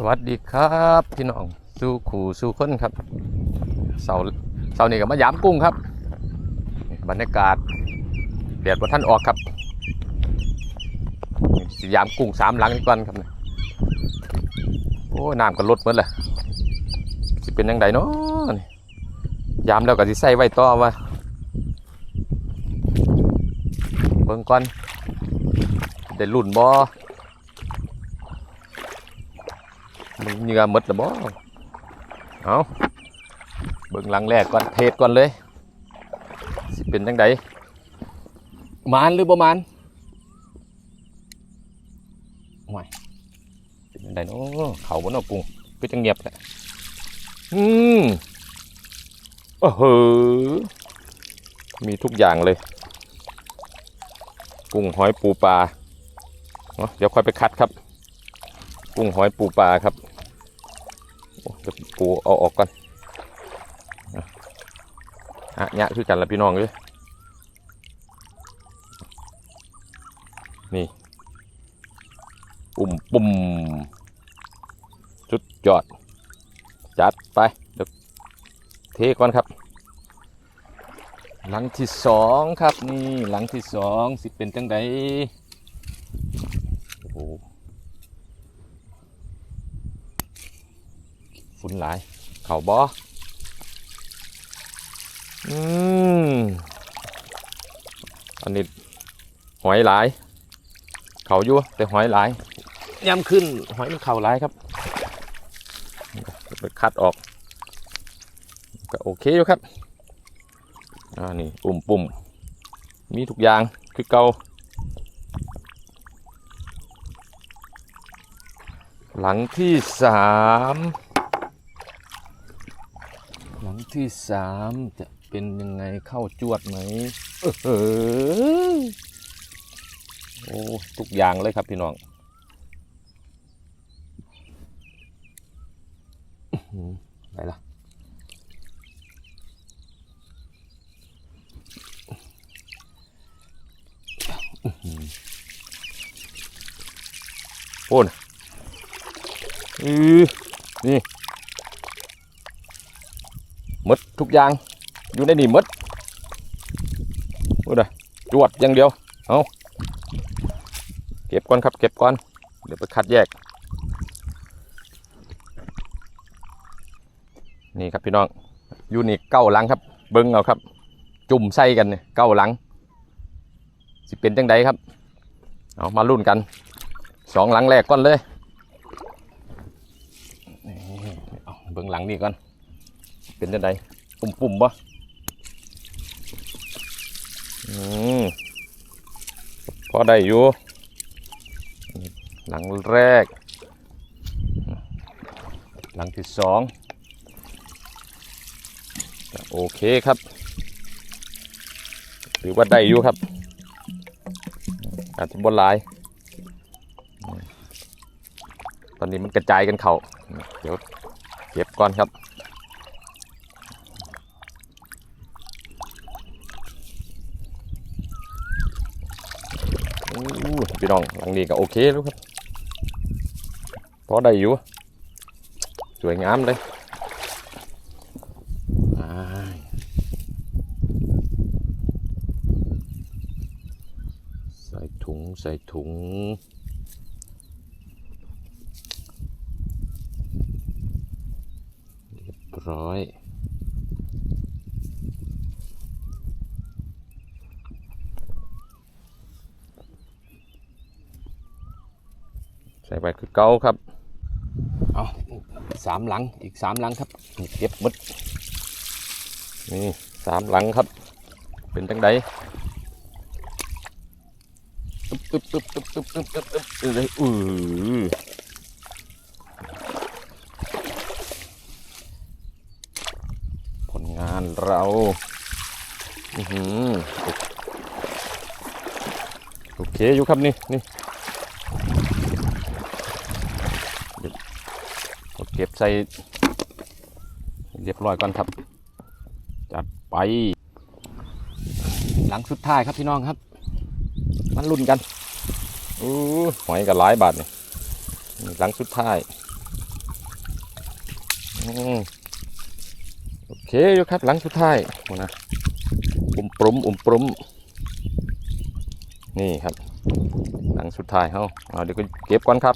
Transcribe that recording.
สวัสดีครับพี่น้องสู่ขู่สู่คนครับเสาเสานี้ก็มายามกุ้งครับ บรรยากาศแดดว่าท่านออกครับสยามกุ้งสามหลังนี่ก่อนครับเนี่ยโอ้ยน้ำก็ลดหมดเลยสิเป็นยังไงเนาะยามแล้วก็สิใส่ไว้ต่อว่าเบิ่งก่อนได้รุ่นบ่ มึงเหงื่อหมดแล้วบ่เอาเบิ่งหลังแรกก่อนเทศก่อนเลย สิเป็นจังไดมานหรือบ่มานห่วยเป็นจังไดเนาะเขาบ่เนาะกุ้งก็จังเงียบแหละอืมโอ้โหมีทุกอย่างเลย กุ้งหอยปูปลาเนาะเดี๋ยวค่อยไปคัดครับ กุ้งหอยปูปลาครับ เดี๋ยวปูเอาออกก่อนอะอะเนี่ยคือกันละพี่น้องเลยนี่ ปุ่มปุ่มจุดจอด จัดไปเดี๋ยวเทก่อนครับ หลังที่สองครับนี่หลังที่สองสิเป็นจังไดโอ้โห ฝุ่นหลาย เข่าบออืมอันนี้หอยหลาย เขาอยู่แต่หอยหลายย่ำขึ้นหอยมันเข่าหลายครับไปคัดออก ก็โอเคอยู่ครับอ่านี่ปุ่มปุ่มมีทุกอย่างคือเก่าหลังที่สามหลัง ที่สามจะเป็นยังไงเข้าจวดไหมเออโอ้ทุกอย่างเลยครับพี่น้องอื้อหือไปละอื้อหือโอ้นอือนี่ มดทุกอย่าง อยู่ในนี่มดดูนะจวดอย่างเดียว เอาเก็บก่อนครับ เก็บก่อน เดี๋ยวไปคัดแยก นี่ครับพี่น้อง อยู่นี่เก้าหลังครับ เบิ้งเอาครับ จุ่มใส่กันเนี่ยเก้าหลัง สิเป็นจังใดครับ เอามาลุ้นกันสองหลังแรกก่อนเลยเอาเบิ้งหลังนี่ก่อน เป็นจังไดปุ่มปุ่มบ่อืมพอได้อยู่ หลังแรก หลังที่สองโอเคครับ ถือว่าได้อยู่ครับ อาจจะบนหลาย ตอนนี้มันกระจายกันเข่าเดี๋ยวเก็บก่อนครับ พี่น้องหลังนี้ก็โอเคแล้วครับพอได้อยู่สวยงามเลยใส่ถุงใส่ถุงเรียบร้อย ใส่ไปคือเก้าครับเอาสามหลังอีกสามหลังครับนี่เก็บหมดนี่สามหลังครับ เป็นจังไดตึ๊บตึ๊บตึ๊บตึ๊บตึ๊บตึ๊บตึ๊บตึ๊บตึ๊บเลยอือผลงานเราอือหือโอเคอยู่ครับนี่นี่ กด เก็บใส่เรียบร้อยก่อนครับ จัดไป หลังสุดท้ายครับพี่น้องครับ มันรุ่นกันอู้หอยกับหลายบาทนี่หลังสุดท้ายโอเคอยู่ครับหลังสุดท้ายหมดนะอุ่มปรุมอุ่มปรุมนี่ครับ หลังสุดท้ายเฮาเอาเดี๋ยวก็เก็บก่อนครับ